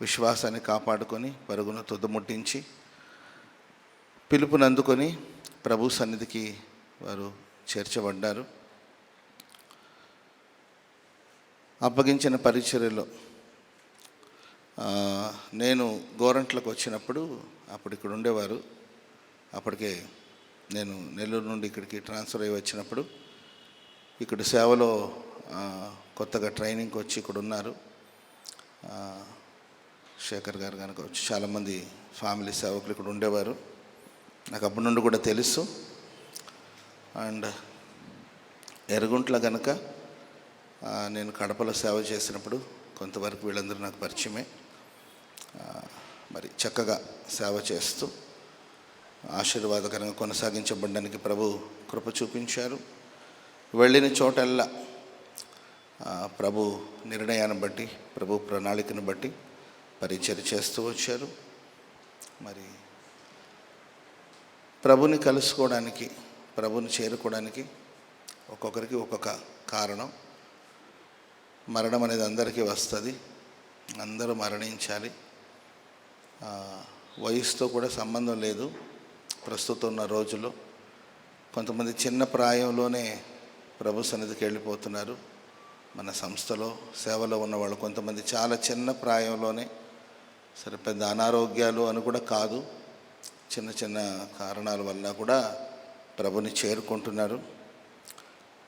విశ్వాసాన్ని కాపాడుకొని పరుగును తుదముట్టించి పిలుపుని అందుకొని ప్రభు సన్నిధికి వారు చేర్చబడ్డారు. అప్పగించిన పరిచర్యలో నేను గోరంట్లకు వచ్చినప్పుడు అప్పుడు ఇక్కడ ఉండేవారు. అప్పటికే నేను నెల్లూరు నుండి ఇక్కడికి ట్రాన్స్ఫర్ అయ్యి వచ్చినప్పుడు ఇక్కడ సేవలో కొత్తగా ట్రైనింగ్కి వచ్చి ఇక్కడ ఉన్నారు. శేఖర్ గారు కనుక వచ్చి చాలామంది ఫ్యామిలీ సేవకులు ఇక్కడ ఉండేవారు. నాకు అప్పటి నుండి కూడా తెలుసు. అండ్ ఎరుగుంట్ల కనుక నేను కడపలో సేవ చేసినప్పుడు కొంతవరకు వీళ్ళందరూ నాకు పరిచయమే. మరి చక్కగా సేవ చేస్తూ ఆశీర్వాదకరంగా కొనసాగించబడడానికి ప్రభు కృప చూపించారు. వెళ్ళిన చోటల్లా ప్రభు నిర్ణయాన్ని బట్టి ప్రభు ప్రణాళికను బట్టి పరిచయం చేస్తూ వచ్చారు. మరి ప్రభుని కలుసుకోవడానికి ప్రభుని చేరుకోవడానికి ఒక్కొక్కరికి ఒక్కొక్క కారణం. మరణం అనేది అందరికీ వస్తుంది. అందరూ మరణించాలి. వయసుతో కూడా సంబంధం లేదు ప్రస్తుతం ఉన్న రోజుల్లో. కొంతమంది చిన్న ప్రాయంలోనే ప్రభు సన్నిధికి వెళ్ళిపోతున్నారు. మన సంస్థలో సేవలో ఉన్న వాళ్ళు కొంతమంది చాలా చిన్న ప్రాయంలోనే సరే పెద్ద అనారోగ్యాలు అని కూడా కాదు. చిన్న చిన్న కారణాల వల్ల కూడా ప్రభుని చేరుకుంటున్నారు.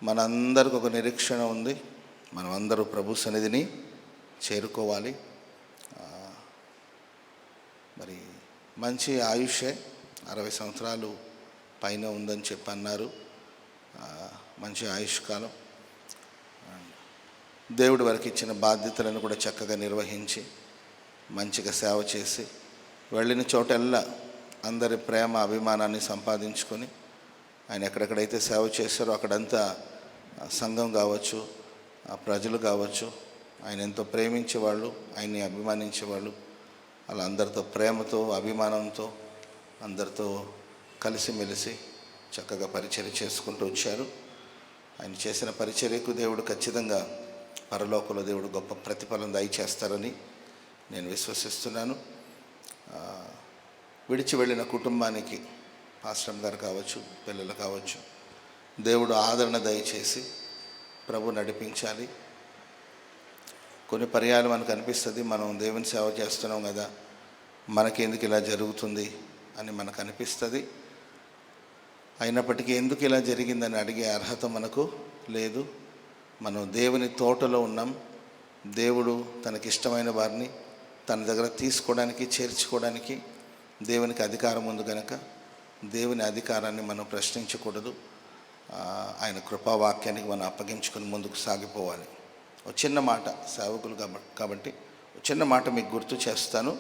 మనందరికి ఒక నిరీక్షణ ఉంది. మనం అందరూ ప్రభు సన్నిధిని చేరుకోవాలి. మరి మంచి ఆయుషే అరవై సంవత్సరాలు పైన ఉందని చెప్పి అన్నారు. మంచి ఆయుష్ కాలం. దేవుడి వారికి ఇచ్చిన బాధ్యతలను కూడా చక్కగా నిర్వహించి మంచిగా సేవ చేసి వెళ్ళిన చోటల్లా అందరి ప్రేమ అభిమానాన్ని సంపాదించుకొని ఆయన ఎక్కడెక్కడైతే సేవ చేశారో అక్కడంతా సంఘం కావచ్చు ప్రజలు కావచ్చు ఆయన ఎంతో ప్రేమించేవాళ్ళు ఆయన్ని అభిమానించేవాళ్ళు. అలా అందరితో ప్రేమతో అభిమానంతో అందరితో కలిసిమెలిసి చక్కగా పరిచర్య చేసుకుంటూ వచ్చారు. ఆయన చేసిన పరిచర్యకు దేవుడు ఖచ్చితంగా పరలోకంలో దేవుడు గొప్ప ప్రతిఫలం దయచేస్తారని నేను విశ్వసిస్తున్నాను. విడిచి వెళ్ళిన కుటుంబానికి పాస్టమ్ గారు కావచ్చు పిల్లలు కావచ్చు దేవుడు ఆదరణ దయచేసి ప్రభు నడిపించాలి. కొన్ని పర్యాలు మనకు అనిపిస్తుంది మనం దేవుని సేవ చేస్తున్నాం కదా మనకెందుకు ఇలా జరుగుతుంది అని మనకు అనిపిస్తుంది. అయినప్పటికీ ఎందుకు ఇలా జరిగిందని అడిగే అర్హత మనకు లేదు. మనం దేవుని తోటలో ఉన్నాం. దేవుడు తనకిష్టమైన వారిని తన దగ్గర తీసుకోవడానికి చేర్చుకోవడానికి దేవునికి అధికారం ఉంది కనుక దేవుని అధికారాన్ని మనం ప్రశ్నించకూడదు. ఆయన కృపావాక్యానికి మనం అప్పగించుకొని ముందుకు సాగిపోవాలి. ఒక చిన్న మాట సేవకులు కాబట్టి ఒక చిన్న మాట మీకు గుర్తు చేస్తాను.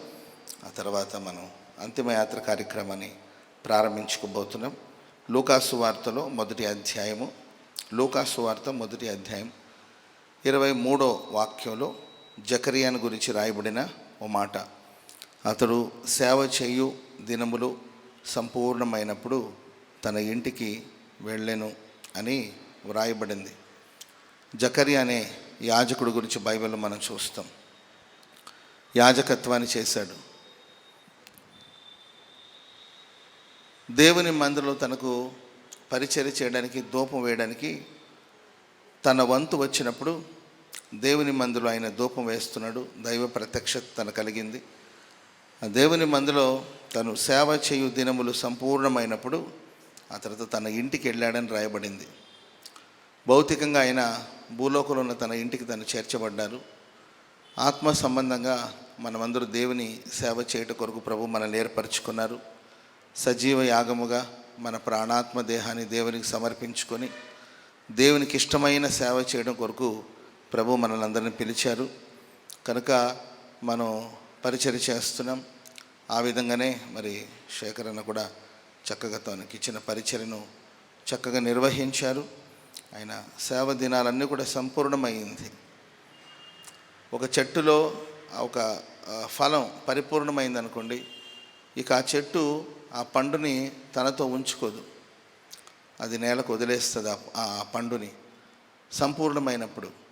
ఆ తర్వాత మనం అంతిమయాత్ర కార్యక్రమాన్ని ప్రారంభించుకోబోతున్నాం. లూకాసు వార్తలో మొదటి అధ్యాయము లూకాసు వార్త మొదటి అధ్యాయం ఇరవై మూడో వాక్యంలో జకరియాను గురించి రాయబడిన ఓ మాట. అతడు సేవ చేయు దినములు సంపూర్ణమైనప్పుడు తన ఇంటికి వెళ్ళెను అని వ్రాయబడింది. జకరి అనే యాజకుడు గురించి బైబిల్లో మనం చూస్తాం. యాజకత్వాన్ని చేశాడు. దేవుని మందిలో తనకు పరిచర్య చేయడానికి ధూపం వేయడానికి తన వంతు వచ్చినప్పుడు దేవుని మందులో ఆయన ధూపం వేస్తున్నాడు. దైవ ప్రత్యక్షత తన కలిగింది. ఆ దేవుని మందులో తను సేవ చేయు దినములు సంపూర్ణమైనప్పుడు ఆ తర్వాత తన ఇంటికి వెళ్ళాడని రాయబడింది. భౌతికంగా ఆయన భూలోకంలో ఉన్న తన ఇంటికి తను చేర్చబడ్డారు. ఆత్మ సంబంధంగా మనమందరూ దేవుని సేవ చేయట కొరకు ప్రభు మనల్ని ఏర్పరచుకున్నారు. సజీవ యాగముగా మన ప్రాణాత్మ దేహాన్ని దేవునికి సమర్పించుకొని దేవునికి ఇష్టమైన సేవ చేయడం కొరకు ప్రభు మనల్ని అందరిని పిలిచారు. కనుక మనం పరిచయ చేస్తున్నాం. ఆ విధంగానే మరి శేఖర్ అన్న కూడా చక్కగా తనకి ఇచ్చిన పరిచర్యను చక్కగా నిర్వహించారు. ఆయన సేవ దినాలన్నీ కూడా సంపూర్ణమైంది. ఒక చెట్టులో ఒక ఫలం పరిపూర్ణమైంది అనుకోండి ఇక ఆ చెట్టు ఆ పండుని తనతో ఉంచుకోదు. అది నేలకు వదిలేస్తుంది ఆ పండుని. సంపూర్ణమైనప్పుడు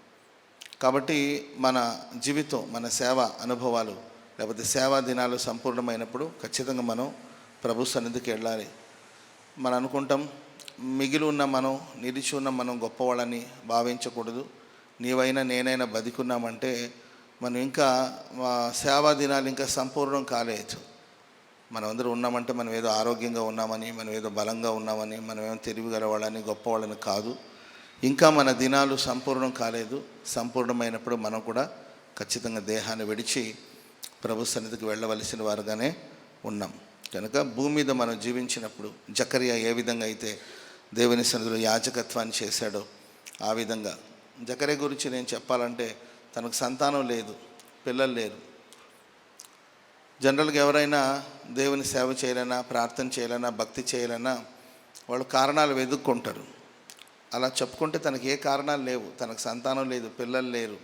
కాబట్టి మన జీవితం మన సేవ అనుభవాలు లేకపోతే సేవా దినాలు సంపూర్ణమైనప్పుడు ఖచ్చితంగా మనం ప్రభు సన్నిధికి వెళ్ళాలి. మనం అనుకుంటాం మిగిలి ఉన్న మనం నిలిచి ఉన్న మనం గొప్పవాళ్ళని భావించకూడదు. నీవైనా నేనైనా బతికున్నామంటే మనం ఇంకా సేవా దినాలు ఇంకా సంపూర్ణం కాలేదు. మనం అందరూ ఉన్నామంటే మనం ఏదో ఆరోగ్యంగా ఉన్నామని మనం ఏదో బలంగా ఉన్నామని మనం ఏమో తెలివిగలవాళ్ళని గొప్పవాళ్ళని కాదు. ఇంకా మన దినాలు సంపూర్ణం కాలేదు. సంపూర్ణమైనప్పుడు మనం కూడా ఖచ్చితంగా దేహాన్ని విడిచి ప్రభు సన్నిధికి వెళ్ళవలసిన వారుగానే ఉన్నాం. కనుక భూమి మీద మనం జీవించినప్పుడు జకరియా ఏ విధంగా అయితే దేవుని సన్నిధిలో యాజకత్వాన్ని చేశాడో ఆ విధంగా. జకరియా గురించి నేను చెప్పాలంటే తనకు సంతానం లేదు పిల్లలు లేరు. జనరల్గా ఎవరైనా దేవుని సేవ చేయాలన్నా ప్రార్థన చేయాలన్నా భక్తి చేయాలన్నా వాళ్ళు కారణాలు వెతుక్కుంటారు అలా చెప్పుకుంటే తనకి ఏ కారణాలు లేవు. తనకు సంతానం లేదు పిల్లలు లేరు.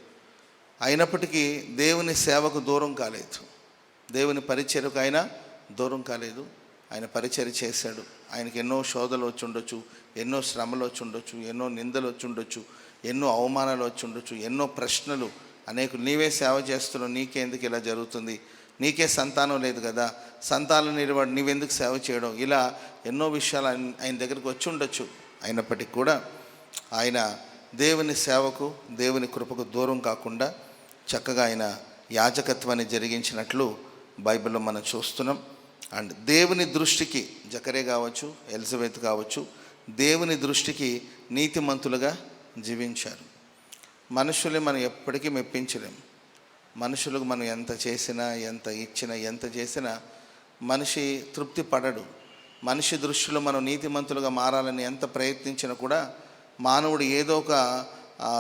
అయినప్పటికీ దేవుని సేవకు దూరం కాలేదు. దేవుని పరిచర్యకు ఆయన దూరం కాలేదు. ఆయన పరిచర్య చేశాడు. ఆయనకి ఎన్నో శోధలు వచ్చి ఉండొచ్చు ఎన్నో శ్రమలు వచ్చి ఉండొచ్చు ఎన్నో నిందలు వచ్చి ఉండొచ్చు ఎన్నో అవమానాలు వచ్చి ఉండొచ్చు ఎన్నో ప్రశ్నలు అనేక నీవే సేవ చేస్తున్నావు నీకెందుకు ఇలా జరుగుతుంది? నీకే సంతానం లేదు కదా. సంతానం నిలబడి నీవెందుకు సేవ చేయడం? ఇలా ఎన్నో విషయాలు ఆయన ఆయన దగ్గరికి వచ్చి ఉండొచ్చు. అయినప్పటికీ కూడా ఆయన దేవుని సేవకు దేవుని కృపకు దూరం కాకుండా చక్కగా ఆయన యాజకత్వాన్ని జరిగించినట్లు బైబిల్లో మనం చూస్తున్నాం. అండ్ దేవుని దృష్టికి జకరే కావచ్చు ఎలిజబెత్ కావచ్చు దేవుని దృష్టికి నీతిమంతులుగా జీవించారు. మనుషుల్ని మనం ఎప్పటికీ మెప్పించలేం. మనుషులకు మనం ఎంత చేసినా ఎంత ఇచ్చినా ఎంత చేసినా మనిషి తృప్తి పడడు. మనిషి దృష్టిలో మనం నీతిమంతులుగా మారాలని ఎంత ప్రయత్నించినా కూడా మానవుడు ఏదో ఒక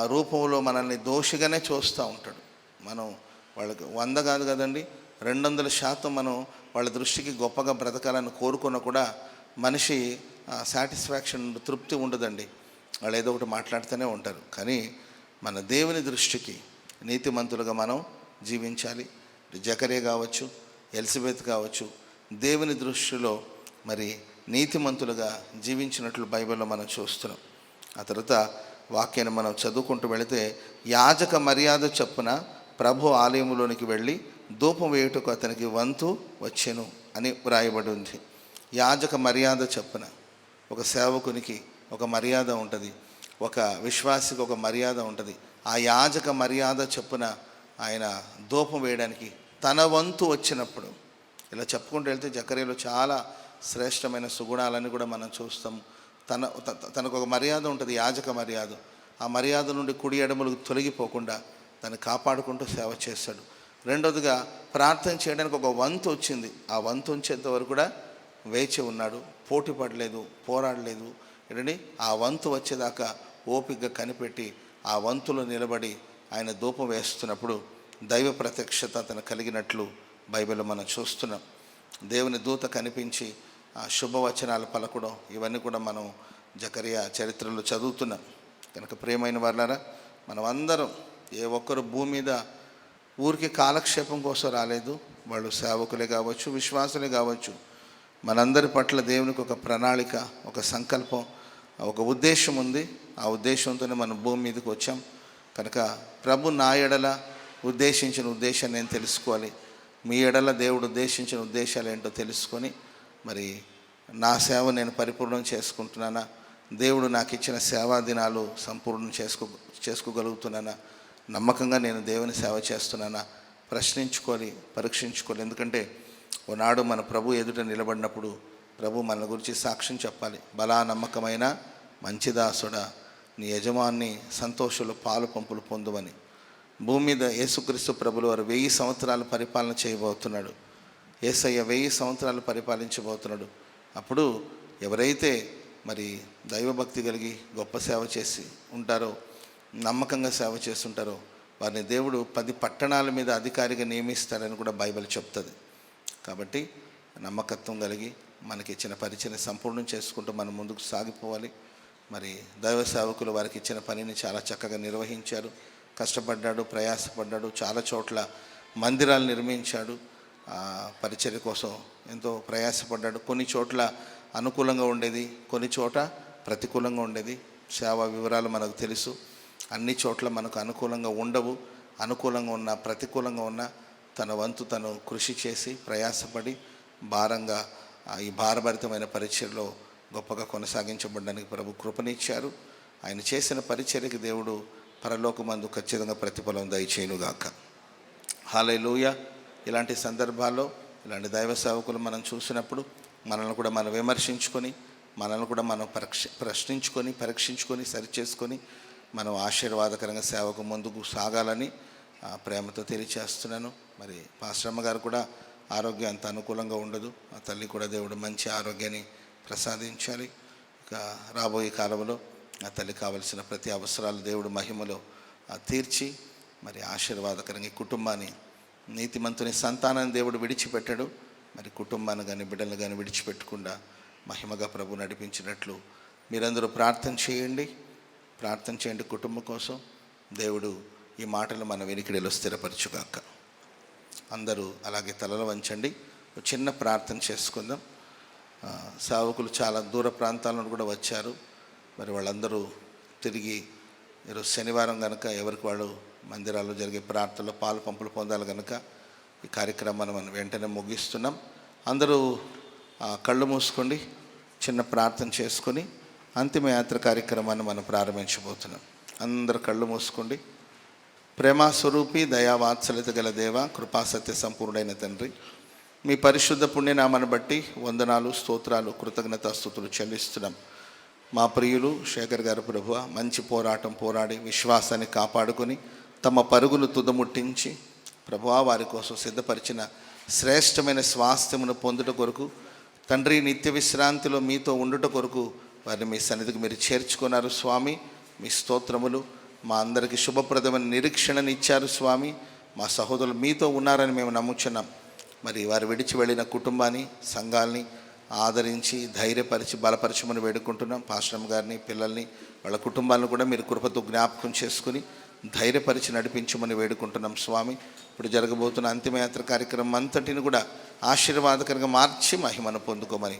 రూపంలో మనల్ని దోషిగానే చూస్తూ ఉంటాడు. మనం వాళ్ళకి వంద కాదు కదండి రెండు వందల శాతం మనం వాళ్ళ దృష్టికి గొప్పగా బ్రతకాలని కోరుకున్నా కూడా మనిషి సాటిస్ఫాక్షన్ తృప్తి ఉండదండి. వాళ్ళు ఏదో ఒకటి మాట్లాడుతూనే ఉంటారు. కానీ మన దేవుని దృష్టికి నీతిమంతులుగా మనం జీవించాలి. జకరే కావచ్చు ఎలిజబెత్ కావచ్చు దేవుని దృష్టిలో మరి నీతిమంతులుగా జీవించినట్లు బైబిల్లో మనం చూస్తున్నాం. ఆ తర్వాత వాక్యాన్ని మనం చదువుకుంటూ వెళితే యాజక మర్యాద చొప్పున ప్రభు ఆలయంలోనికి వెళ్ళి ధూపం వేయుటకు అతనికి వంతు వచ్చెను అని వ్రాయబడి ఉంది. యాజక మర్యాద చొప్పున ఒక సేవకునికి ఒక మర్యాద ఉంటుంది. ఒక విశ్వాసికి ఒక మర్యాద ఉంటుంది. ఆ యాజక మర్యాద చొప్పున ఆయన ధూపం వేయడానికి తన వంతు వచ్చినప్పుడు ఇలా చెప్పుకుంటూ వెళ్తే జకరేలో చాలా శ్రేష్టమైన సుగుణాలని కూడా మనం చూస్తాం. తన త- తనకు ఒక మర్యాద ఉంటుంది యాజక మర్యాద. ఆ మర్యాద నుండి కుడి ఎడములు తొలగిపోకుండా దాన్ని కాపాడుకుంటూ సేవ చేస్తాడు. రెండవదిగా ప్రార్థన చేయడానికి ఒక వంతు వచ్చింది. ఆ వంతు వచ్చేంత వరకు కూడా వేచి ఉన్నాడు. పోటీ పడలేదు పోరాడలేదు. ఏంటండి ఆ వంతు వచ్చేదాకా ఓపికగా కనిపెట్టి ఆ వంతులో నిలబడి ఆయన ధూపం వేస్తున్నప్పుడు దైవ ప్రత్యక్షత అతను కలిగినట్లు బైబిల్ మనం చూస్తున్నాం. దేవుని దూత కనిపించి శుభవచనాలు పలకడం ఇవన్నీ కూడా మనం జకరియా చరిత్రలో చదువుతున్నాం. కనుక ప్రేమైన వాళ్ళారా మనం అందరం ఏ ఒక్కరు భూమి మీద ఊరికి కాలక్షేపం కోసం రాలేదు. వాళ్ళు సేవకులే కావచ్చు విశ్వాసులే కావచ్చు. మనందరి పట్ల దేవునికి ఒక ప్రణాళిక ఒక సంకల్పం ఒక ఉద్దేశం ఉంది. ఆ ఉద్దేశంతోనే మనం భూమి మీదకి వచ్చాం. కనుక ప్రభు నా ఎడల ఉద్దేశించిన ఉద్దేశాన్ని నేను తెలుసుకోవాలి. మీ ఎడల దేవుడు ఉద్దేశించిన ఉద్దేశాలు ఏంటో తెలుసుకొని మరి నా సేవ నేను పరిపూర్ణం చేసుకుంటున్నానా? దేవుడు నాకు ఇచ్చిన సేవా దినాలు సంపూర్ణం చేసుకో చేసుకోగలుగుతున్నానా? నమ్మకంగా నేను దేవుని సేవ చేస్తున్నానా? ప్రశ్నించుకోవాలి పరీక్షించుకోవాలి ఎందుకంటే ఓనాడు మన ప్రభు ఎదుట నిలబడినప్పుడు ప్రభు మన గురించి సాక్ష్యం చెప్పాలి. బలా నమ్మకమైన మంచిదాసుడా నీ యజమాన్ని సంతోషులు పాలు పంపులు పొందుమని. భూమి మీద యేసుక్రీస్తు ప్రభులు వారు వెయ్యి సంవత్సరాలు పరిపాలన చేయబోతున్నాడు. యేసయ్య వెయ్యి సంవత్సరాలు పరిపాలించబోతున్నాడు. అప్పుడు ఎవరైతే మరి దైవభక్తి కలిగి గొప్ప సేవ చేసి ఉంటారో నమ్మకంగా సేవ చేస్తుంటారో వారిని దేవుడు పది పట్టణాల మీద అధికారిగా నియమిస్తాడని కూడా బైబిల్ చెప్తుంది. కాబట్టి నమ్మకత్వం కలిగి మనకి ఇచ్చిన పరిచయం సంపూర్ణం చేసుకుంటూ మనం ముందుకు సాగిపోవాలి. మరి దైవ సేవకులు వారికి ఇచ్చిన పనిని చాలా చక్కగా నిర్వహించారు. కష్టపడ్డాడు ప్రయాసపడ్డాడు చాలా చోట్ల మందిరాలు నిర్మించాడు. పరిచర్య కోసం ఎంతో ప్రయాసపడ్డాడు. కొన్ని చోట్ల అనుకూలంగా ఉండేది కొన్ని చోట ప్రతికూలంగా ఉండేది. సేవా వివరాలు మనకు తెలుసు. అన్ని చోట్ల మనకు అనుకూలంగా ఉండవు. అనుకూలంగా ఉన్న ప్రతికూలంగా ఉన్న తన వంతు తను కృషి చేసి ప్రయాసపడి భారంగా ఈ భారభరితమైన పరిచయలో గొప్పగా కొనసాగించబడడానికి ప్రభు కృపనిచ్చారు. ఆయన చేసిన పరిచర్యకి దేవుడు పరలోకమందు ఖచ్చితంగా ప్రతిఫలం దయచేయునుగాక. హాలూయ ఇలాంటి సందర్భాల్లో ఇలాంటి దైవ సేవకులు మనం చూసినప్పుడు మనల్ని కూడా మనం విమర్శించుకొని మనల్ని కూడా మనం పరీక్ష ప్రశ్నించుకొని పరీక్షించుకొని సరిచేసుకొని మనం ఆశీర్వాదకరంగా సేవకు ముందుకు సాగాలని ఆ, ప్రేమతో తెలియచేస్తున్నాను. మరి పాశ్రమ గారు కూడా ఆరోగ్యం అంత అనుకూలంగా ఉండదు. ఆ తల్లి కూడా దేవుడు మంచి ఆరోగ్యాన్ని ప్రసాదించాలి. ఇక రాబోయే కాలంలో ఆ తల్లి కావలసిన ప్రతి అవసరాలు దేవుడు మహిమలో తీర్చి మరి ఆశీర్వాదకరంగా ఈ కుటుంబాన్ని నీతిమంతుని సంతానాన్ని దేవుడు విడిచిపెట్టడు. మరి కుటుంబాన్ని కానీ బిడ్డలు కానీ విడిచిపెట్టకుండా మహిమగా ప్రభు నడిపించినట్లు మీరందరూ ప్రార్థన చేయండి. ప్రార్థన చేయండి కుటుంబం కోసం. దేవుడు ఈ మాటలు మన వెనికిడిలో స్థిరపరచుగాక. అందరూ అలాగే తలలు వంచండి. ఒక చిన్న ప్రార్థన చేసుకుందాం. ఆ, సేవకులు చాలా దూర ప్రాంతాల నుండి కూడా వచ్చారు. మరి వాళ్ళందరూ తిరిగి ఈరోజు శనివారం కనుక ఎవరికి వాళ్ళు మందిరాల్లో జరిగే ప్రార్థనలో పాలు పంపులు పొందాలి కనుక ఈ కార్యక్రమాన్ని మనం వెంటనే ముగిస్తున్నాం. అందరూ ఆ, కళ్ళు మూసుకోండి చిన్న ప్రార్థన చేసుకొని అంతిమయాత్ర కార్యక్రమాన్ని మనం ప్రారంభించబోతున్నాం. అందరు కళ్ళు మూసుకోండి. ప్రేమ స్వరూపి దయావాత్సల్యత గల దేవ కృపాసత్య సంపూర్ణైన తండ్రి మీ పరిశుద్ధ పుణ్యనామాన్ని బట్టి వందనాలు స్తోత్రాలు కృతజ్ఞత స్థుతులు చెల్లిస్తున్నాం. మా ప్రియులు శేఖర్ గారు ప్రభువ మంచి పోరాటం పోరాడి విశ్వాసాన్ని కాపాడుకొని తమ పరుగులు తుదముట్టించి ప్రభువా వారి కోసం సిద్ధపరిచిన శ్రేష్టమైన స్వాస్థ్యమును పొందుట కొరకు తండ్రి నిత్య విశ్రాంతిలో మీతో ఉండుట కొరకు వారిని మీ సన్నిధికి మీరు చేర్చుకున్నారు స్వామి. మీ స్తోత్రములు మా అందరికీ శుభప్రదమైన నిరీక్షణని ఇచ్చారు స్వామి. మా సహోదరులు మీతో ఉన్నారని మేము నమ్ముచున్నాం. మరి వారు విడిచి వెళ్ళిన కుటుంబాన్ని సంఘాల్ని ఆదరించి ధైర్యపరిచి బలపరచమని వేడుకుంటున్నాం. పాశ్రమ్ గారిని పిల్లల్ని వాళ్ళ కుటుంబాలను కూడా మీరు కృపతో జ్ఞాపకం చేసుకుని ధైర్యపరిచి నడిపించమని వేడుకుంటున్నాం స్వామి. ఇప్పుడు జరగబోతున్న అంతిమయాత్ర కార్యక్రమం అంతటిని కూడా ఆశీర్వాదకరంగా మార్చి మహిమను పొందుకోమని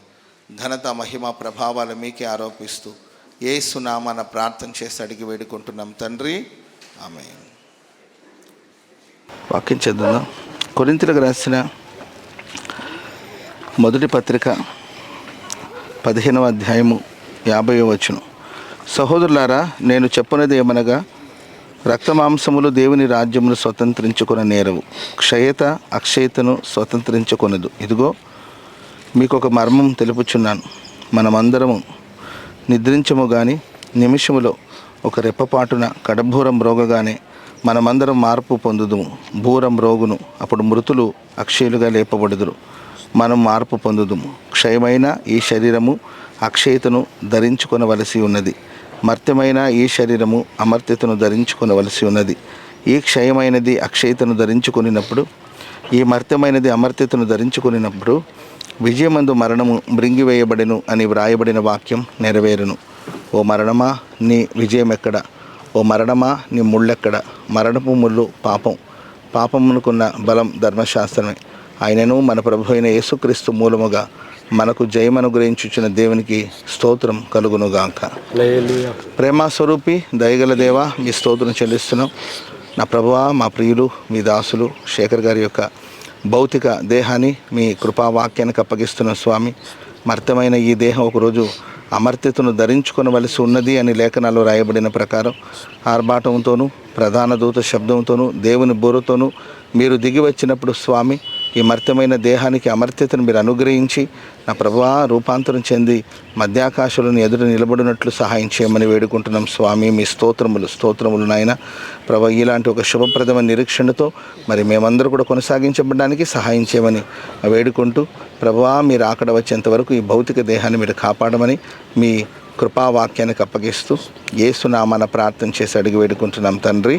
ఘనత మహిమ ప్రభావాలు మీకే ఆరోపిస్తూ ఏసునామాన ప్రార్థన చేసి అడిగి వేడుకుంటున్నాం తండ్రి. ఆమె వాక్యం చేద్దాం కొరింతలకు రాసిన మొదటి పత్రిక పదిహేనవ అధ్యాయము యాభై వచ్చును సహోదరులారా నేను చెప్పినది ఏమనగా రక్తమాంసములు దేవుని రాజ్యమును స్వతంత్రించుకున్న నేరవు. క్షయత అక్షయతను స్వతంత్రించుకొనదు. ఇదిగో మీకు ఒక మర్మం తెలుపుచున్నాను. మనమందరము నిద్రించము గాని నిమిషములో ఒక రెప్పపాటున కడభూరం రోగగానే మనమందరం మార్పు పొందుదుము. భూరం రోగును అప్పుడు మృతులు అక్షయులుగా లేపబడుదురు. మనం మార్పు పొందుదుము. క్షయమైన ఈ శరీరము అక్షయతను ధరించుకొనవలసి ఉన్నది. మర్త్యమైన ఈ శరీరము అమర్త్యతను ధరించుకొనవలసి ఉన్నది. ఈ క్షయమైనది అక్షయతను ధరించుకొనినప్పుడు ఈ మర్త్యమైనది అమర్త్యతను ధరించుకొనినప్పుడు విజయమందు మరణము మృంగివేయబడెను అని వ్రాయబడిన వాక్యం నెరవేరును. ఓ మరణమా? నీ విజయం ఎక్కడ ఓ మరణమా? నీ ముళ్ళెక్కడ? మరణపు ముళ్ళు పాపం. పాపమునుకున్న బలం ధర్మశాస్త్రమే. ఆయనను మన ప్రభు అయిన యేసుక్రీస్తు మూలముగా మనకు జయమనుగ్రహించుచున్న దేవునికి స్తోత్రం కలుగునుగాక. ప్రేమ స్వరూపి దయగల దేవ మీ స్తోత్రం చెల్లిస్తున్నాం. నా ప్రభువా మా ప్రియులు మీ దాసులు శేఖర్ గారి యొక్క భౌతిక దేహాన్ని మీ కృపావాక్యానికి అప్పగిస్తున్న స్వామి. మర్తమైన ఈ దేహం ఒకరోజు అమర్త్యతను ధరించుకొనవలసి ఉన్నది అని లేఖనాల్లో రాయబడిన ప్రకారం ఆర్భాటంతోనూ ప్రధాన దూత శబ్దంతోనూ దేవుని బోరుతోనూ మీరు దిగి వచ్చినప్పుడు స్వామి ఈ మర్త్యమైన దేహానికి అమర్త్యతను మీరు అనుగ్రహించి నా ప్రభువా రూపాంతరం చెంది మధ్యాకాశులను ఎదురు నిలబడినట్లు సహాయం చేయమని వేడుకుంటున్నాం. స్వామి మీ స్తోత్రములు స్తోత్రములు నాయన. ప్రభా ఇలాంటి ఒక శుభప్రదమైన నిరీక్షణతో మరి మేమందరూ కూడా కొనసాగించబడడానికి సహాయం చేయమని వేడుకుంటూ ప్రభువా మీరు ఆకడ వచ్చేంత వరకు ఈ భౌతిక దేహాన్ని మీరు కాపాడమని మీ కృపావాక్యానికి అప్పగిస్తూ ఏసునామాన ప్రార్థన చేసి అడిగి వేడుకుంటున్నాం తండ్రి.